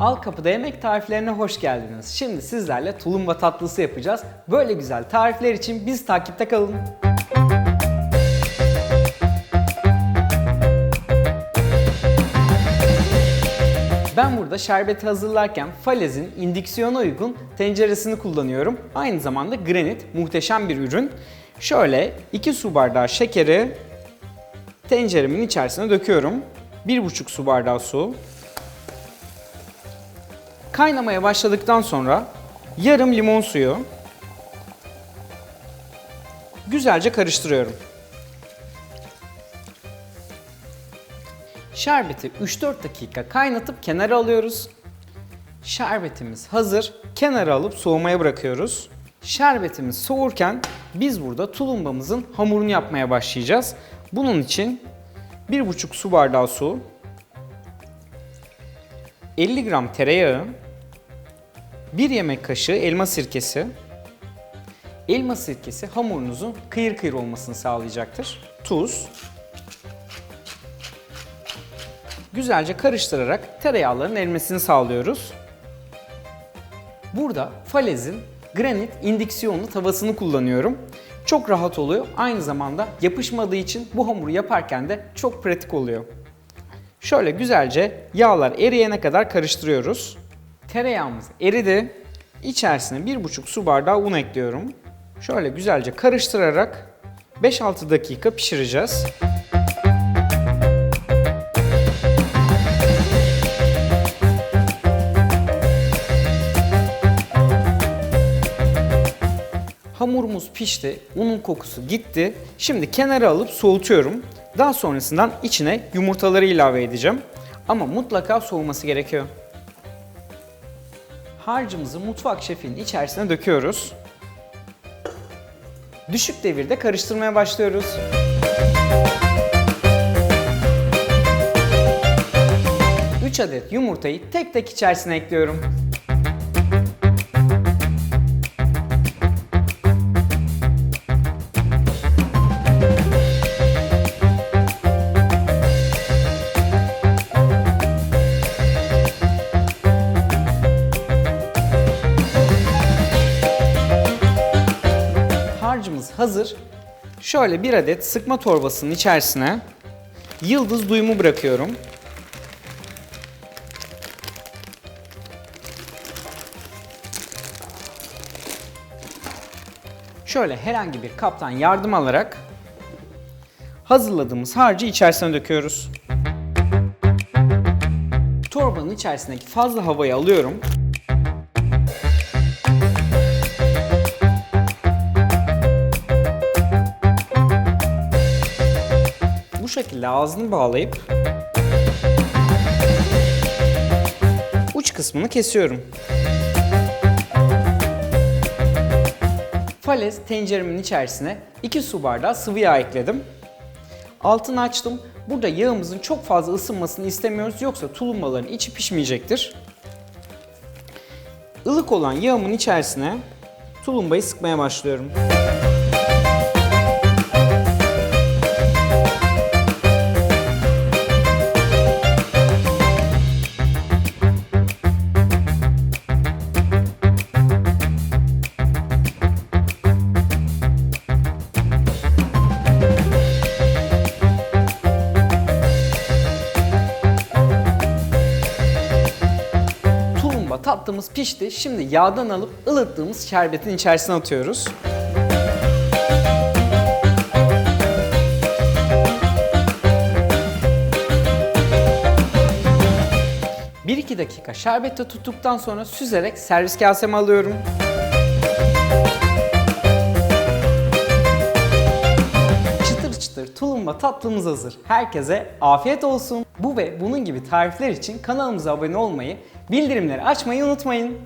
Al Kapıda Yemek Tariflerine hoş geldiniz. Şimdi sizlerle tulumba tatlısı yapacağız. Böyle güzel tarifler için biz takipte kalın. Ben burada şerbeti hazırlarken Falez'in indüksiyona uygun tenceresini kullanıyorum. Aynı zamanda granit muhteşem bir ürün. Şöyle 2 su bardağı şekeri tenceremin içerisine döküyorum. 1,5 su bardağı su. Kaynamaya başladıktan sonra yarım limon suyu güzelce karıştırıyorum. Şerbeti 3-4 dakika kaynatıp kenara alıyoruz. Şerbetimiz hazır. Kenara alıp soğumaya bırakıyoruz. Şerbetimiz soğurken biz burada tulumbamızın hamurunu yapmaya başlayacağız. Bunun için 1,5 su bardağı su, 50 gram tereyağı, 1 yemek kaşığı elma sirkesi. Elma sirkesi hamurunuzun kıyır kıyır olmasını sağlayacaktır. Tuz, güzelce karıştırarak tereyağların erimesini sağlıyoruz. Burada Falez'in granit indüksiyonlu tavasını kullanıyorum. Çok rahat oluyor. Aynı zamanda yapışmadığı için bu hamuru yaparken de çok pratik oluyor. Şöyle güzelce yağlar eriyene kadar karıştırıyoruz. Tereyağımız eridi. İçerisine 1,5 su bardağı un ekliyorum. Şöyle güzelce karıştırarak 5-6 dakika pişireceğiz. Hamurumuz pişti, unun kokusu gitti. Şimdi kenara alıp soğutuyorum. Daha sonrasından içine yumurtaları ilave edeceğim. Ama mutlaka soğuması gerekiyor. Harcımızı mutfak şefinin içerisine döküyoruz. Düşük devirde karıştırmaya başlıyoruz. Üç adet yumurtayı tek tek içerisine ekliyorum. Hazır. Şöyle bir adet sıkma torbasının içerisine yıldız duyumu bırakıyorum. Şöyle herhangi bir kaptan yardım alarak hazırladığımız harcı içerisine döküyoruz. Torbanın içerisindeki fazla havayı alıyorum. Şekilde ağzını bağlayıp uç kısmını kesiyorum. Falez tenceremin içerisine 2 su bardağı sıvı yağ ekledim. Altını açtım. Burada yağımızın çok fazla ısınmasını istemiyoruz yoksa tulumbaların içi pişmeyecektir. Ilık olan yağımın içerisine tulumbayı sıkmaya başlıyorum. Tatlımız pişti. Şimdi yağdan alıp ılıttığımız şerbetin içerisine atıyoruz. Bir iki dakika şerbette tuttuktan sonra süzerek servis kaseme alıyorum. Çıtır çıtır tulumba tatlımız hazır. Herkese afiyet olsun. Bu ve bunun gibi tarifler için kanalımıza abone olmayı, bildirimleri açmayı unutmayın.